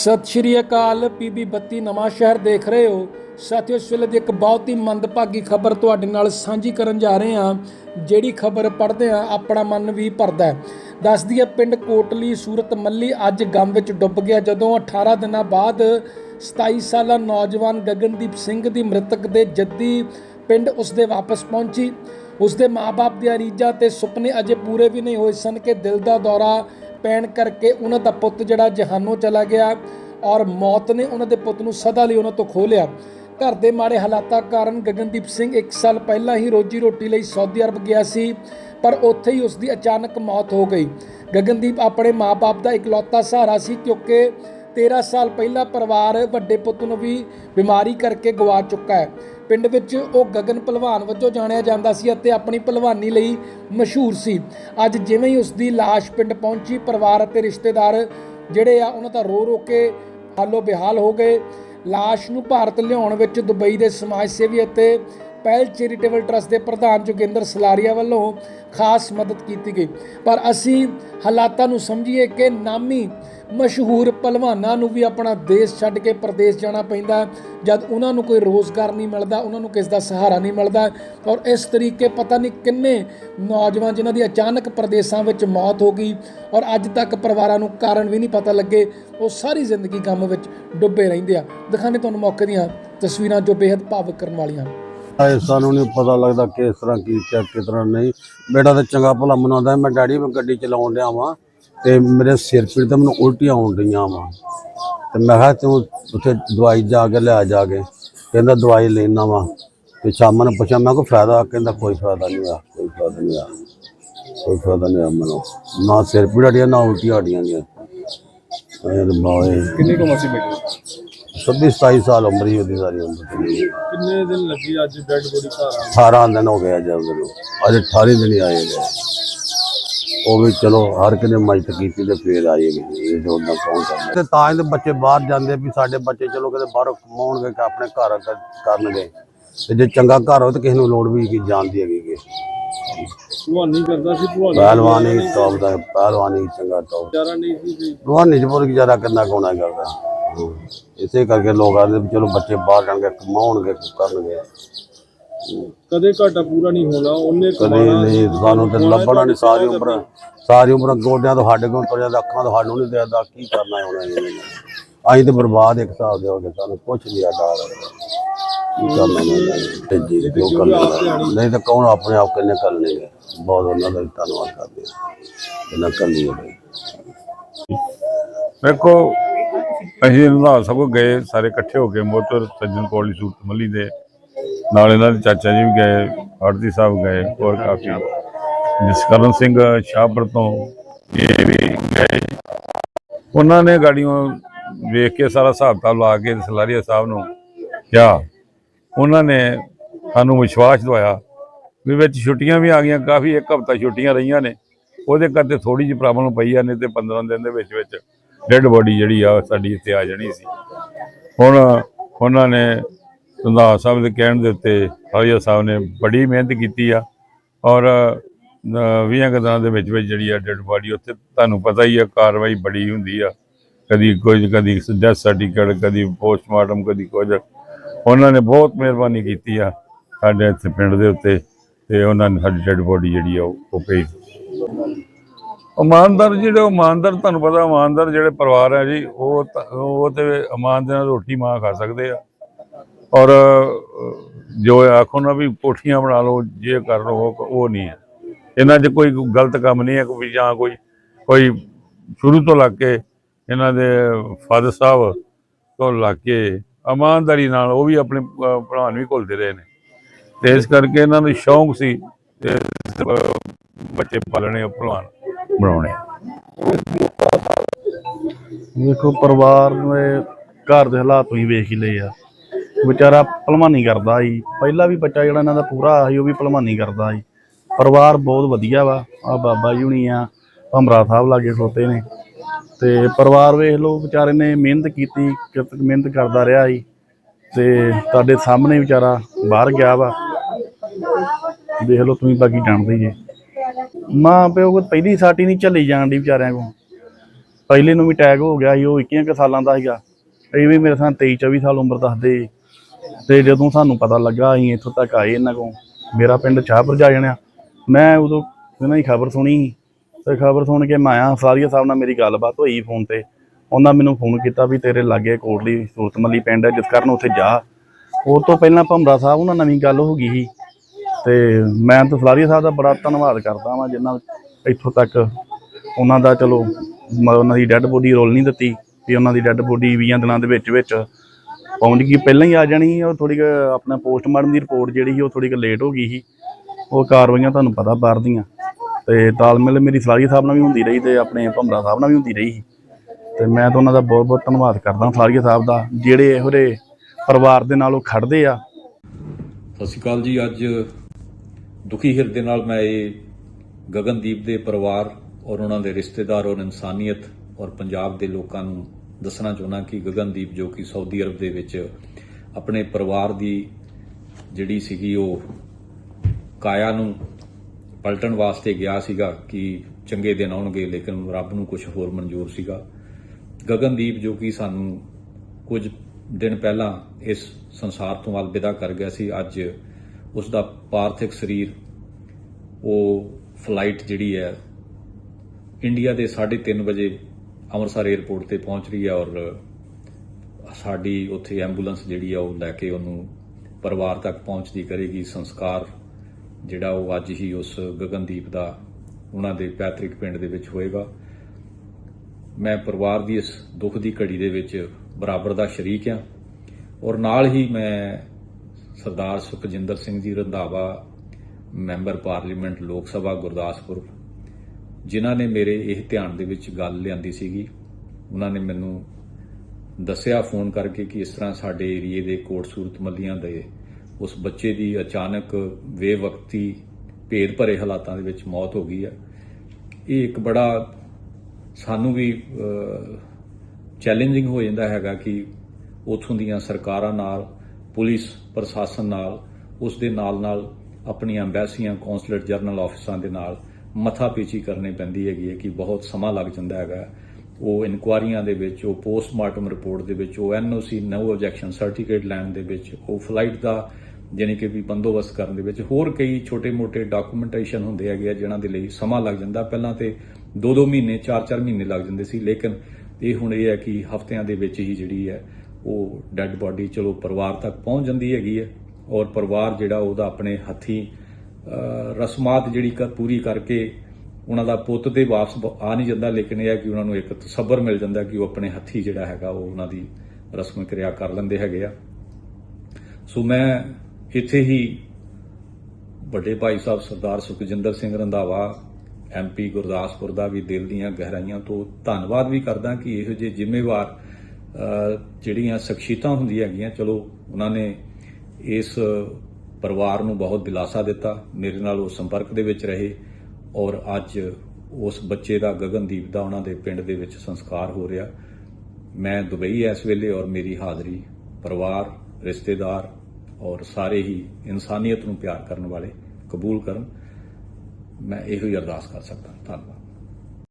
ਸਤਿ ਸ਼੍ਰੀ ਅਕਾਲ, ਪੀਬੀ 32 ਨਵਾਂ ਸ਼ਹਿਰ ਦੇਖ ਰਹੇ ਹੋ। ਸਾਥੀਓ, ਇਸ ਵੇਲੇ ਦੀ ਇੱਕ ਬਹੁਤ ਹੀ ਮੰਦਭਾਗੀ ਖਬਰ ਤੁਹਾਡੇ ਨਾਲ ਸਾਂਝੀ ਕਰਨ ਜਾ ਰਹੇ ਹਾਂ, ਜਿਹੜੀ ਖਬਰ ਪੜ੍ਹਦੇ ਹਾਂ, ਆਪਣਾ ਮਨ ਵੀ ਭਰਦਾ ਹੈ। ਦੱਸਦੀ ਹੈ ਪਿੰਡ ਕੋਟਲੀ, ਸੂਰਤ ਮੱਲੀ ਅੱਜ ਗਮ ਵਿੱਚ ਡੁੱਬ ਗਿਆ, ਜਦੋਂ 18 ਦਿਨਾਂ ਬਾਅਦ 27 ਸਾਲਾ ਨੌਜਵਾਨ ਗਗਨਦੀਪ ਸਿੰਘ ਦੀ ਮ੍ਰਿਤਕ ਦੇ ਜੱਦੀ ਪਿੰਡ ਉਸਦੇ ਵਾਪਸ ਪਹੁੰਚੀ। ਉਸਦੇ ਮਾਪੇ ਦੀਆਂ ਰੀਝਾਂ ਤੇ ਸੁਪਨੇ ਅਜੇ ਪੂਰੇ ਵੀ ਨਹੀਂ ਹੋਏ ਸਨ ਕਿ ਦਿਲ ਦਾ ਦੌਰਾ ਪੈਣ ਕਰਕੇ ਉਹਨਾਂ ਦਾ ਪੁੱਤ ਜਿਹੜਾ ਜਹਾਨੋਂ ਚਲਾ ਗਿਆ ਔਰ ਮੌਤ ਨੇ ਉਹਨਾਂ ਦੇ ਪੁੱਤ ਨੂੰ ਸਦਾ ਲਈ ਉਹਨਾਂ ਤੋਂ ਖੋਹ ਲਿਆ। ਘਰ ਦੇ ਮਾੜੇ ਹਾਲਾਤਾਂ ਕਾਰਨ ਗਗਨਦੀਪ ਸਿੰਘ 1 ਸਾਲ ਪਹਿਲਾਂ ਹੀ ਰੋਜੀ ਰੋਟੀ ਲਈ ਸਾਊਦੀ ਅਰਬ ਗਿਆ ਸੀ, ਪਰ ਉੱਥੇ ਹੀ ਉਸ ਦੀ ਅਚਾਨਕ ਮੌਤ ਹੋ ਗਈ। ਗਗਨਦੀਪ ਆਪਣੇ ਮਾਪੇ ਦਾ ਇਕਲੌਤਾ ਸਹਾਰਾ ਸੀ ਕਿਉਂਕਿ 13 ਸਾਲ ਪਹਿਲਾਂ ਪਰਿਵਾਰ ਵੱਡੇ ਪੁੱਤ ਨੂੰ ਵੀ ਬਿਮਾਰੀ ਕਰਕੇ ਗਵਾ ਚੁੱਕਾ ਹੈ। ਪਿੰਡ ਵਿੱਚ ਉਹ ਗਗਨ ਪਹਿਲਵਾਨ ਵਜੋਂ ਜਾਣਿਆ ਜਾਂਦਾ ਸੀ ਅਤੇ ਆਪਣੀ ਪਹਿਲਵਾਨੀ ਲਈ ਮਸ਼ਹੂਰ ਸੀ। ਅੱਜ ਜਿਵੇਂ ਹੀ ਉਸ ਦੀ ਲਾਸ਼ ਪਿੰਡ ਪਹੁੰਚੀ, ਪਰਿਵਾਰ ਅਤੇ ਰਿਸ਼ਤੇਦਾਰ ਜਿਹੜੇ ਆ, ਉਹਨਾਂ ਦਾ ਰੋ ਰੋ ਕੇ ਹਾਲੋ ਬਿਹਾਲ ਹੋ ਗਏ। ਲਾਸ਼ ਨੂੰ ਭਾਰਤ ਲਿਆਉਣ ਵਿੱਚ ਦੁਬਈ ਦੇ ਸਮਾਜ ਸੇਵੀ ਅਤੇ ਪਹਿਲ ਚੈਰੀਟੇਬਲ ਟਰਸਟ ਦੇ ਪ੍ਰਧਾਨ ਜੋਗਿੰਦਰ ਸਲਾਰੀਆ ਵੱਲੋਂ ਖਾਸ ਮਦਦ ਕੀਤੀ ਗਈ। ਪਰ ਅਸੀਂ ਹਾਲਾਤਾਂ ਨੂੰ ਸਮਝੀਏ ਕਿ ਨਾਮੀ ਮਸ਼ਹੂਰ ਪਹਿਲਵਾਨਾਂ ਨੂੰ ਵੀ ਆਪਣਾ ਦੇਸ਼ ਛੱਡ ਕੇ ਪ੍ਰਦੇਸ਼ ਜਾਣਾ ਪੈਂਦਾ ਜਦ ਉਹਨਾਂ ਨੂੰ ਕੋਈ ਰੋਜ਼ਗਾਰ ਨਹੀਂ ਮਿਲਦਾ, ਉਹਨਾਂ ਨੂੰ ਕਿਸ ਦਾ ਸਹਾਰਾ ਨਹੀਂ ਮਿਲਦਾ ਔਰ ਇਸ ਤਰੀਕੇ ਪਤਾ ਨਹੀਂ ਕਿੰਨੇ ਨੌਜਵਾਨ ਜਿਨ੍ਹਾਂ ਦੀ ਅਚਾਨਕ ਪ੍ਰਦੇਸ਼ਾਂ ਵਿੱਚ ਮੌਤ ਹੋ ਗਈ ਔਰ ਅੱਜ ਤੱਕ ਪਰਿਵਾਰਾਂ ਨੂੰ ਕਾਰਨ ਵੀ ਨਹੀਂ ਪਤਾ ਲੱਗੇ, ਉਹ ਸਾਰੀ ਜ਼ਿੰਦਗੀ ਗਮ ਵਿੱਚ ਡੁੱਬੇ ਰਹਿੰਦੇ ਆ। ਦਿਖਾਣੇ ਤੁਹਾਨੂੰ ਮੌਕੇ ਦੀਆਂ ਤਸਵੀਰਾਂ ਜੋ ਬੇहद ਭਾਵੁਕ ਕਰਨ ਵਾਲੀਆਂ। ਹਨ ਆਏ, ਸਾਨੂੰ ਨਹੀਂ ਪਤਾ ਲੱਗਦਾ ਕਿਸ ਤਰ੍ਹਾਂ ਕੀ ਚੈੱਕ ਕਿਸ ਤਰ੍ਹਾਂ ਨਹੀਂ। ਬੇਟਾ ਤਾਂ ਚੰਗਾ ਭਲਾ ਮਨਾਉਂਦਾ ਮੈਂ ਡੈਡੀ ਮੈਂ ਗੱਡੀ ਚਲਾਉਣ ਡਿਆ ਵਾਂ ਤੇ ਮੇਰੇ ਸਿਰ ਪੀੜ ਤੇ ਮੈਨੂੰ ਉਲਟੀਆਂ ਆਉਣ ਡਈਆਂ ਵਾਂ। ਤੇ ਮੈਂ ਕਿਹਾ ਤੂੰ ਉੱਥੇ ਦਵਾਈ ਜਾ ਕੇ ਲਿਆ ਜਾ ਕੇ। ਕਹਿੰਦਾ ਦਵਾਈ ਲੈਣਾ ਵਾਂ। ਤੇ ਸ਼ਾਮ ਨੂੰ ਪੁੱਛਿਆ, ਮੈਂ ਕੋਈ ਫਾਇਦਾ? ਕਹਿੰਦਾ ਕੋਈ ਫਾਇਦਾ ਨਹੀਂ ਆ, ਕੋਈ ਫਾਇਦਾ ਨਹੀਂ ਆ, ਕੋਈ ਫਾਇਦਾ ਨਹੀਂ ਆ ਮੈਨੂੰ। ਨਾ ਸਿਰ ਪੀੜ ਹਟੀਆਂ ਨਾ ਉਲਟੀਆਂ ਹਟੀਆਂ ਗਈਆਂ ਇਹ ਬਾਏ ਕਿੰਨੇ ਕੁ ਮਸੀ ਬੈਠੇ 26 27 ਸਾਲ ਉਮਰ ਹੀ ਉਹਦੀ ਸਾਰੀ ਉਮਰ ਕਿੰਨੇ ਦਿਨ ਲੱਗੀ ਅੱਜ ਡੈਡ ਬੋਡੀ ਘਰ? ਆ 18 ਦਿਨ ਹੋ ਗਏ ਅੱਜ ਉਹਨੂੰ ਅੱਜ 18 ਦਿਨ ਹੀ ਆਏ ਨੇ। ਉਹ ਵੀ ਚਲੋ ਹਰ ਕਿਨੇ ਮਦਦ ਕੀਤੀ ਤੇ ਫੇਰ ਆਏ ਨੇ। ਇਹ ਜੋ ਨਾ ਕੌਣ ਕਰਦਾ ਤੇ ਤਾਂ ਇਹਦੇ ਬੱਚੇ ਬਾਹਰ ਜਾਂਦੇ ਵੀ ਸਾਡੇ ਬੱਚੇ ਚਲੋ ਕਿਤੇ ਬਾਹਰੋਂ ਕਮਾਉਣਗੇ ਕਿ ਆਪਣੇ ਘਰ ਕ- ਕਰਨਗੇ। ਤੇ ਜੇ ਚੰਗਾ ਘਰ ਹੋ ਤੇ ਕਿਸੇ ਨੂੰ ਲੋੜ ਵੀ ਕੀ ਜਾਣ ਦੀ ਹੈਗੀ ਕਿ ਭਲਵਾਨੀ ਕਰਦਾ ਸੀ ਭਲਵਾਨੀ ਪਹਿਲਵਾਨੀ ਟੌਪ ਦਾ ਪਹਿਲਵਾਨੀ ਚੰਗਾ ਟੌਪ ਵਿਚਾਰਾ ਨਹੀਂ ਸੀ ਸੀ ਕਿੰਨਾ ਕੋਣਾ ਕਰਦਾ। ਇਸੇ ਕਰਕੇ ਲੋਕ ਆਖਦੇ ਵੀ ਚਲੋ ਬੱਚੇ ਬਾਹਰ ਜਾਣਗੇ ਕਮਾਉਣਗੇ ਕੁਛ ਕਰਨਗੇ। ਕਦੇ ਘਾਟਾ ਪੂਰਾ ਨਹੀਂ ਹੋਣਾ ਉਹਨੇ ਕਦੇ ਨਹੀਂ ਸਾਨੂੰ ਤੇ ਲੱਭਣਾ ਨਹੀਂ ਸਾਰੀ ਉਮਰ ਸਾਰੀ ਉਮਰ ਗੋਡਿਆਂ ਤੋਂ ਸਾਡੇ ਕੋਲ ਤੁਰਿਆ ਤਾਂ ਅੱਖਾਂ ਤੋਂ ਸਾਨੂੰ ਨਹੀਂ ਦਿਆਦਾ ਕੀ ਕਰਨਾ ਹੁਣ ਇਹਨੇ ਅਸੀਂ ਤੇ ਬਰਬਾਦ ਇੱਕ ਹਿਸਾਬ ਦੇ ਹੋ ਗਏ ਸਾਨੂੰ ਕੁਛ ਨਹੀਂ ਆਦਾ ਕੀ ਕਰਨਾ ਨੇ ਤੇ ਜੀ ਕਿਉਂ ਕਰਨਾ ਨਹੀਂ ਤਾਂ ਕੌਣ ਆਪਣੇ ਆਪ ਕਿੰਨੇ ਕਰ ਲੈਣਗੇ ਬਹੁਤ ਉਹਨਾਂ ਦਾ ਵੀ ਧੰਨਵਾਦ ਕਰਦੇ ਹਾਂ। ਇਹਨਾਂ ਕਰ ਲਿਆ ਬਈ। ਵੇਖੋ ਅਸੀਂ ਰੰਧਾਵਾ ਸਭ ਗਏ, ਸਾਰੇ ਇਕੱਠੇ ਹੋ ਕੇ ਮੋਤਰ ਸੱਜਣ ਕੋਲੀ ਸੂਤ ਮੱਲੀ ਦੇ। ਨਾਲ ਇਹਨਾਂ ਦੇ ਚਾਚਾ ਜੀ ਵੀ ਗਏ ਆੜਤੀ ਸਾਹਿਬ ਗਏ, ਹੋਰ ਕਾਫੀ। ਜਸਕਰਨ ਸਿੰਘ ਸ਼ਾਹਪੁਰ ਤੋਂ ਇਹ ਵੀ ਗਏ। ਉਹਨਾਂ ਨੇ ਗਾੜੀਆਂ ਵੇਖ ਕੇ ਸਾਰਾ ਹਿਸਾਬ ਕਿਤਾਬ ਲਾ ਕੇ ਸਲਾਰੀਆ ਸਾਹਿਬ ਨੂੰ ਕਿਹਾ। ਉਹਨਾਂ ਨੇ ਸਾਨੂੰ ਵਿਸ਼ਵਾਸ ਦਵਾਇਆ ਵੀ ਵਿੱਚ ਛੁੱਟੀਆਂ ਵੀ ਆ ਗਈਆਂ, ਕਾਫੀ ਇੱਕ ਹਫ਼ਤਾ ਛੁੱਟੀਆਂ ਰਹੀਆਂ ਨੇ। ਉਹਦੇ ਕਰਕੇ ਥੋੜੀ ਜਿਹੀ ਪ੍ਰੋਬਲਮ ਪਈ ਆ, ਨਹੀਂ ਤੇ 15 ਦਿਨ ਦੇ ਵਿੱਚ ਵਿੱਚ। ਡੈੱਡ ਬੋਡੀ ਜਿਹੜੀ ਆ ਸਾਡੀ ਇੱਥੇ ਆ ਜਾਣੀ ਸੀ। ਹੁਣ ਉਹਨਾਂ ਨੇ ਰੰਧਾਵਾ ਸਾਹਿਬ ਦੇ ਕਹਿਣ ਦੇ ਉੱਤੇ ਫੌਜਾ ਸਾਹਿਬ ਨੇ ਬੜੀ ਮਿਹਨਤ ਕੀਤੀ ਆ ਔਰ 20 ਦਿਨਾਂ ਦੇ ਵਿੱਚ ਵਿੱਚ ਜਿਹੜੀ ਆ ਡੈੱਡ ਬੋਡੀ, ਉੱਥੇ ਤੁਹਾਨੂੰ ਪਤਾ ਹੀ ਆ ਕਾਰਵਾਈ ਬੜੀ ਹੁੰਦੀ ਆ। ਕਦੀ ਕੋਈ ਕਦੀ ਡੈਥ ਸਰਟੀਫਿਕੇਟ ਕਦੀ ਪੋਸਟਮਾਰਟਮ ਕਦੀ ਕੁਝ। ਉਹਨਾਂ ਨੇ ਬਹੁਤ ਮਿਹਰਬਾਨੀ ਕੀਤੀ ਆ ਸਾਡੇ ਇੱਥੇ ਪਿੰਡ ਦੇ ਉੱਤੇ ਤੇ ਉਹਨਾਂ ਨੇ ਸਾਡੀ ਡੈੱਡ ਬੋਡੀ ਜਿਹੜੀ ਆ, ਉਹ ਉਹ ਭੇਜ ਇਮਾਨਦਾਰ ਜਿਹੜੇ ਇਮਾਨਦਾਰ ਤੁਹਾਨੂੰ ਪਤਾ ਇਮਾਨਦਾਰ ਜਿਹੜੇ ਪਰਿਵਾਰ ਹੈ ਜੀ ਉਹ ਤਾਂ- ਉਹ ਤੇ ਇਮਾਨਦਾਰ ਨਾਲ ਰੋਟੀ ਮਾਂ ਖਾ ਸਕਦੇ ਆ। ਔਰ ਜੋ ਆਖੋ ਨਾ ਵੀ ਕੋਠੀਆਂ ਬਣਾ ਲਓ ਜੇ ਕਰ ਲਓ ਉਹ- ਨਹੀਂ ਹੈ। ਇਹਨਾਂ 'ਚ ਕੋਈ ਗਲਤ ਕੰਮ ਨਹੀਂ ਹੈ ਕੋਈ ਜਾਂ ਕੋਈ ਕੋਈ ਸ਼ੁਰੂ ਤੋਂ ਲੱਗ ਕੇ ਇਹਨਾਂ ਦੇ ਫਾਦਰ ਸਾਹਿਬ ਤੋਂ ਲੱਗ ਕੇ ਇਮਾਨਦਾਰੀ ਨਾਲ ਉਹ ਵੀ ਆਪਣੇ ਅਹ, ਵੀ ਘੁਲਦੇ ਰਹੇ ਨੇ। ਤੇ ਇਸ ਕਰਕੇ ਇਹਨਾਂ ਨੂੰ ਸ਼ੌਂਕ ਸੀ ਬੱਚੇ ਪਾਲਣੇ ਭਲਵਾਨ ਬਣਾਉਣੇ। ਦੇਖੋ, ਪਰਿਵਾਰ ਦੇ ਘਰ ਦੇ ਹਾਲਾਤ ਤੁਸੀਂ ਵੇਖ ਹੀ ਲਏ ਆ। ਵਿਚਾਰਾ ਭਲਵਾਨੀ ਕਰਦਾ ਸੀ। ਪਹਿਲਾਂ ਵੀ ਬੱਚਾ ਜਿਹੜਾ ਇਹਨਾਂ ਦਾ ਪੂਰਾ ਸੀ, ਉਹ ਵੀ ਭਲਵਾਨੀ ਕਰਦਾ ਸੀ। ਪਰਿਵਾਰ ਬਹੁਤ ਵਧੀਆ ਵਾ। ਆ ਬਾਬਾ ਜੀ ਹੁਣੀ ਆ ਭਮਰਾ ਸਾਹਿਬ ਲਾਗੇ ਖਲੋਤੇ ਨੇ। ਤੇ ਪਰਿਵਾਰ ਵੇਖ ਲਓ, ਵਿਚਾਰੇ ਨੇ ਮਿਹਨਤ ਕੀਤੀ, ਕਿਰਤ ਮਿਹਨਤ ਕਰਦਾ ਰਿਹਾ ਸੀ। ਤੇ ਤੁਹਾਡੇ ਸਾਹਮਣੇ ਵਿਚਾਰਾ ਬਾਹਰ ਗਿਆ ਵਾ। ਦੇਖ ਲਓ, ਤੁਸੀਂ ਬਾਕੀ ਜਾਣਦੇ ਹੀ ਜੇ। ਮਾਂ ਪਿਓ ਕੋ ਪਹਿਲੀ ਸਾਟੀ ਨਹੀਂ ਝੱਲੀ ਜਾਣ ਦੀ ਵਿਚਾਰਿਆਂ ਕੋ ਪਹਿਲੇ ਨੂੰ ਵੀ ਅਟੈਕ ਹੋ ਗਿਆ ਸੀ, ਉਹ 21 ਕੁ ਸਾਲਾਂ ਦਾ ਸੀਗਾ। ਇਹ ਵੀ ਮੇਰੇ ਸਾਹ 23 24 ਸਾਲ ਉਮਰ ਦੱਸਦੇ। ਤੇ ਜਦੋਂ ਸਾਨੂੰ ਪਤਾ ਲੱਗਾ ਅਸੀਂ ਇੱਥੋਂ ਤੱਕ ਆਏ ਇਹਨਾਂ ਕੋਲ, ਮੇਰਾ ਪਿੰਡ ਸ਼ਾਹਪੁਰ ਜਾ ਜਾਣਿਆ। ਮੈਂ ਉਦੋਂ ਇਹਨਾਂ ਦੀ ਖਬਰ ਸੁਣੀ ਤੇ ਖਬਰ ਸੁਣ ਕੇ ਮੈਂ ਆਇਆ, ਸਾਰੀਆ ਸਾਹਿਬ ਨਾਲ ਮੇਰੀ ਗੱਲਬਾਤ ਹੋਈ ਫੋਨ ਤੇ। ਉਹਨਾਂ ਮੈਨੂੰ ਫੋਨ ਕੀਤਾ ਵੀ ਤੇਰੇ ਲਾਗੇ ਕੋਟਲੀ, ਸੂਰਤਮੱਲੀ ਪਿੰਡ ਹੈ, ਜਿਸ ਕਾਰਨ ਉੱਥੇ ਜਾ। ਉਹ ਤੋਂ ਪਹਿਲਾਂ ਭੰਬਰਾ ਸਾਹਿਬ ਉਹਨਾਂ ਨਵੀਂ ਗੱਲ ਹੋ ਗਈ ਸੀ। ਤੇ ਮੈਂ ਤਾਂ ਫਲਾਰੀਆ ਸਾਹਿਬ ਦਾ ਬੜਾ ਧੰਨਵਾਦ ਕਰਦਾ ਵਾਂ ਜਿਨ੍ਹਾਂ ਇੱਥੋਂ ਤੱਕ ਉਹਨਾਂ ਦਾ ਚਲੋ ਉਹਨਾਂ ਦੀ ਡੈੱਡ ਬੋਡੀ ਰੋਲ ਨਹੀਂ ਦਿੱਤੀ ਵੀ ਉਹਨਾਂ ਦੀ ਡੈੱਡ ਬੋਡੀ 20 ਦਿਨਾਂ ਦੇ ਵਿੱਚ ਵਿੱਚ ਪਹੁੰਚ ਗਈ। ਪਹਿਲਾਂ ਹੀ ਆ ਜਾਣੀ ਸੀ, ਉਹ ਥੋੜੀ ਆਪਣਾ ਪੋਸਟਮਾਰਟਮ ਦੀ ਰਿਪੋਰਟ ਜਿਹੜੀ ਸੀ, ਉਹ ਥੋੜੀ ਲੇਟ ਹੋ ਗਈ ਸੀ। ਉਹ ਕਾਰਵਾਈਆਂ ਤੁਹਾਨੂੰ ਪਤਾ ਬਾਹਰ ਦੀਆਂ। ਤੇ ਤਾਲਮੇਲ ਮੇਰੀ ਫਲਾਰੀਆ ਸਾਹਿਬ ਨਾਲ ਵੀ ਹੁੰਦੀ ਰਹੀ ਤੇ ਆਪਣੇ ਭੰਬਰਾ ਸਾਹਿਬ ਨਾਲ ਵੀ ਹੁੰਦੀ ਰਹੀ ਸੀ। ਤੇ ਮੈਂ ਤਾਂ ਉਹਨਾਂ ਦਾ ਬਹੁਤ ਬਹੁਤ ਧੰਨਵਾਦ ਕਰਦਾ ਫਲਾਰੀਆ ਸਾਹਿਬ ਦਾ, ਜਿਹੜੇ ਇਹੋ ਜਿਹੇ ਪਰਿਵਾਰ ਦੇ ਨਾਲ ਉਹ ਖੜਦੇ ਆ। ਸਤਿ ਸ਼੍ਰੀ ਅਕਾਲ ਜੀ, ਅੱਜ ਦੁਖੀ ਹਿਰਦੇ ਨਾਲ ਮੈਂ ਇਹ ਗਗਨਦੀਪ ਦੇ ਪਰਿਵਾਰ ਔਰ ਉਹਨਾਂ ਦੇ ਰਿਸ਼ਤੇਦਾਰ ਔਰ ਇਨਸਾਨੀਅਤ ਔਰ ਪੰਜਾਬ ਦੇ ਲੋਕਾਂ ਨੂੰ ਦੱਸਣਾ ਚਾਹੁੰਦਾ ਕਿ ਗਗਨਦੀਪ ਜੋ ਕਿ ਸਾਊਦੀ ਅਰਬ ਦੇ ਵਿੱਚ ਆਪਣੇ ਪਰਿਵਾਰ ਦੀ ਜਿਹੜੀ ਸੀਗੀ ਉਹ ਕਾਇਆ ਨੂੰ ਪਲਟਣ ਵਾਸਤੇ ਗਿਆ ਸੀਗਾ ਕਿ ਚੰਗੇ ਦਿਨ ਆਉਣਗੇ, ਲੇਕਿਨ ਰੱਬ ਨੂੰ ਕੁਝ ਹੋਰ ਮਨਜ਼ੂਰ ਸੀਗਾ। ਗਗਨਦੀਪ ਜੋ ਕਿ ਸਾਨੂੰ ਕੁਝ ਦਿਨ ਪਹਿਲਾਂ ਇਸ ਸੰਸਾਰ ਤੋਂ ਅਲਵਿਦਾ ਕਰ ਗਿਆ ਸੀ। ਅੱਜ ਉਸ ਦਾ ਪਾਰਥਿਕ ਸਰੀਰ, ਉਹ ਫਲਾਈਟ ਜਿਹੜੀ ਹੈ ਇੰਡੀਆ ਦੇ 3:30 ਵਜੇ ਅੰਮ੍ਰਿਤਸਰ 에ਅਰਪੋਰਟ ਤੇ ਪਹੁੰਚ ਰਹੀ ਹੈ ਔਰ ਸਾਡੀ ਉੱਥੇ ਐਂਬੂਲੈਂਸ ਜਿਹੜੀ ਆ ਉਹ ਲੈ ਕੇ ਉਹਨੂੰ ਪਰਿਵਾਰ ਤੱਕ ਪਹੁੰਚਦੀ ਕਰੇਗੀ। ਸੰਸਕਾਰ ਜਿਹੜਾ ਉਹ ਅੱਜ ਹੀ ਉਸ ਗਗਨਦੀਪ ਦਾ ਉਹਨਾਂ ਦੇ ਪੈਤ੍ਰਿਕ ਪਿੰਡ ਦੇ ਵਿੱਚ ਹੋਏਗਾ। ਮੈਂ ਪਰਿਵਾਰ ਦੀ ਇਸ ਦੁੱਖ ਦੀ ਘੜੀ ਦੇ ਵਿੱਚ ਬਰਾਬਰ ਦਾ ਸ਼ਰੀਕ ਹਾਂ ਔਰ ਨਾਲ ਹੀ ਮੈਂ ਸਰਦਾਰ ਸੁਖਜਿੰਦਰ ਸਿੰਘ ਜੀ ਰੰਧਾਵਾ, ਮੈਂਬਰ ਪਾਰਲੀਮੈਂਟ ਲੋਕ ਸਭਾ ਗੁਰਦਾਸਪੁਰ, ਜਿਨ੍ਹਾਂ ਨੇ ਮੇਰੇ ਇਹ ਧਿਆਨ ਦੇ ਵਿੱਚ ਗੱਲ ਲਿਆਂਦੀ ਸੀਗੀ। ਉਹਨਾਂ ਨੇ ਮੈਨੂੰ ਦੱਸਿਆ ਫੋਨ ਕਰਕੇ ਕਿ ਇਸ ਤਰ੍ਹਾਂ ਸਾਡੇ ਏਰੀਏ ਦੇ ਕੋਟ ਸੂਰਤ ਮੱਲੀਆਂ ਦੇ ਉਸ ਬੱਚੇ ਦੀ ਅਚਾਨਕ ਬੇਵਕਤੀ, ਭੇਦ ਭਰੇ ਹਾਲਾਤਾਂ ਦੇ ਵਿੱਚ ਮੌਤ ਹੋ ਗਈ ਹੈ। ਇਹ ਇੱਕ ਬੜਾ ਸਾਨੂੰ ਵੀ ਚੈਲੰਜਿੰਗ ਹੋ ਜਾਂਦਾ ਹੈਗਾ ਕਿ ਉਥੋਂ ਦੀਆਂ ਸਰਕਾਰਾਂ ਨਾਲ ਪੁਲਿਸ ਪ੍ਰਸ਼ਾਸਨ ਨਾਲ, ਉਸ ਦੇ ਨਾਲ ਨਾਲ ਆਪਣੀਆਂ ਐਮਬੈਸੀਆਂ ਕੌਂਸੂਲੇਟ ਜਰਨਲ ਆਫਿਸਾਂ ਦੇ ਨਾਲ ਮੱਥਾ ਪੀਚੀ ਕਰਨੀ ਪੈਂਦੀ ਹੈਗੀ ਹੈ ਕਿ ਬਹੁਤ ਸਮਾਂ ਲੱਗ ਜਾਂਦਾ ਹੈਗਾ। ਉਹ ਇਨਕੁਆਰੀਆਂ ਦੇ ਵਿੱਚ, ਉਹ ਪੋਸਟਮਾਰਟਮ ਰਿਪੋਰਟ ਦੇ ਵਿੱਚ, ਉਹ ਐਨਓਸੀ ਨੋ ਆਬਜੈਕਸ਼ਨ ਸਰਟੀਫਿਕੇਟ ਲੈਣ ਦੇ ਵਿੱਚ, ਉਹ ਫਲਾਈਟ ਦਾ ਜਾਣੀ ਕਿ ਵੀ ਬੰਦੋਬਸਤ ਕਰਨ ਦੇ ਵਿੱਚ, ਹੋਰ ਕਈ ਛੋਟੇ-ਮੋਟੇ ਡਾਕੂਮੈਂਟੇਸ਼ਨ ਹੁੰਦੇ ਹੈਗੇ ਆ ਜਿਨ੍ਹਾਂ ਦੇ ਲਈ ਸਮਾਂ ਲੱਗ ਜਾਂਦਾ। ਪਹਿਲਾਂ ਤੇ 2-2 ਮਹੀਨੇ 4-4 ਮਹੀਨੇ ਲੱਗ ਜਾਂਦੇ ਸੀ, ਲੇਕਿਨ ਇਹ ਹੁਣ ਇਹ ਹੈ ਕਿ ਹਫ਼ਤਿਆਂ ਦੇ ਵਿੱਚ ਹੀ ਜਿਹੜੀ ਹੈ ਉਹ ਡੈੱਡ ਬਾਡੀ ਚਲੋ ਪਰਿਵਾਰ ਤੱਕ ਪਹੁੰਚ ਜਾਂਦੀ ਹੈਗੀ ਹੈ ਔਰ ਪਰਿਵਾਰ ਜਿਹੜਾ ਉਹਦਾ ਆਪਣੇ ਹੱਥੀ ਰਸਮਾਤ ਜਿਹੜੀ ਕਰ, ਪੂਰੀ ਕਰਕੇ ਉਹਨਾਂ ਦਾ ਪੁੱਤ ਤੇ ਵਾਪਸ ਆ ਨਹੀਂ ਜਾਂਦਾ, ਲੇਕਿਨ ਇਹ ਹੈ ਕਿ ਉਹਨਾਂ ਨੂੰ ਇੱਕ ਤਸੱਬਰ ਮਿਲ ਜਾਂਦਾ ਕਿ ਉਹ ਆਪਣੇ ਹੱਥੀ ਜਿਹੜਾ ਹੈਗਾ ਉਹ ਉਹਨਾਂ ਦੀ ਰਸਮ ਕਿਰਿਆ ਕਰ ਲੈਂਦੇ ਹੈਗੇ ਆ। ਸੋ ਮੈਂ ਇੱਥੇ ਹੀ ਵੱਡੇ ਭਾਈ ਸਾਹਿਬ ਸਰਦਾਰ ਸੁਖਜਿੰਦਰ ਸਿੰਘ ਰੰਧਾਵਾ ਐਮਪੀ ਗੁਰਦਾਸਪੁਰ ਦਾ ਵੀ ਦਿਲ ਦੀਆਂ ਗਹਿਰਾਈਆਂ ਤੋਂ ਧੰਨਵਾਦ ਵੀ ਕਰਦਾ ਕਿ ਇਹੋ ਜਿਹੇ ਜ਼ਿੰਮੇਵਾਰ ਜਿਹੜੀਆਂ ਸ਼ਖਸੀਅਤਾਂ ਹੁੰਦੀਆਂ ਹੈਗੀਆਂ, ਚਲੋ, ਉਹਨਾਂ ਨੇ ਇਸ ਪਰਿਵਾਰ ਨੂੰ ਬਹੁਤ ਦਿਲਾਸਾ ਦਿੱਤਾ, ਮੇਰੇ ਨਾਲ ਉਹ ਸੰਪਰਕ ਦੇ ਵਿੱਚ ਰਹੇ ਔਰ ਅੱਜ ਉਸ ਬੱਚੇ ਦਾ ਗਗਨਦੀਪ ਦਾ ਉਹਨਾਂ ਦੇ ਪਿੰਡ ਦੇ ਵਿੱਚ ਸੰਸਕਾਰ ਹੋ ਰਿਹਾ। ਮੈਂ ਦੁਬਈ ਇਸ ਵੇਲੇ ਔਰ ਮੇਰੀ ਹਾਜ਼ਰੀ ਪਰਿਵਾਰ, ਰਿਸ਼ਤੇਦਾਰ ਔਰ ਸਾਰੇ ਹੀ ਇਨਸਾਨੀਅਤ ਨੂੰ ਪਿਆਰ ਕਰਨ ਵਾਲੇ ਕਬੂਲ ਕਰਨ। ਮੈਂ ਇਹੋ ਹੀ ਅਰਦਾਸ ਕਰ ਸਕਦਾ। ਧੰਨਵਾਦ।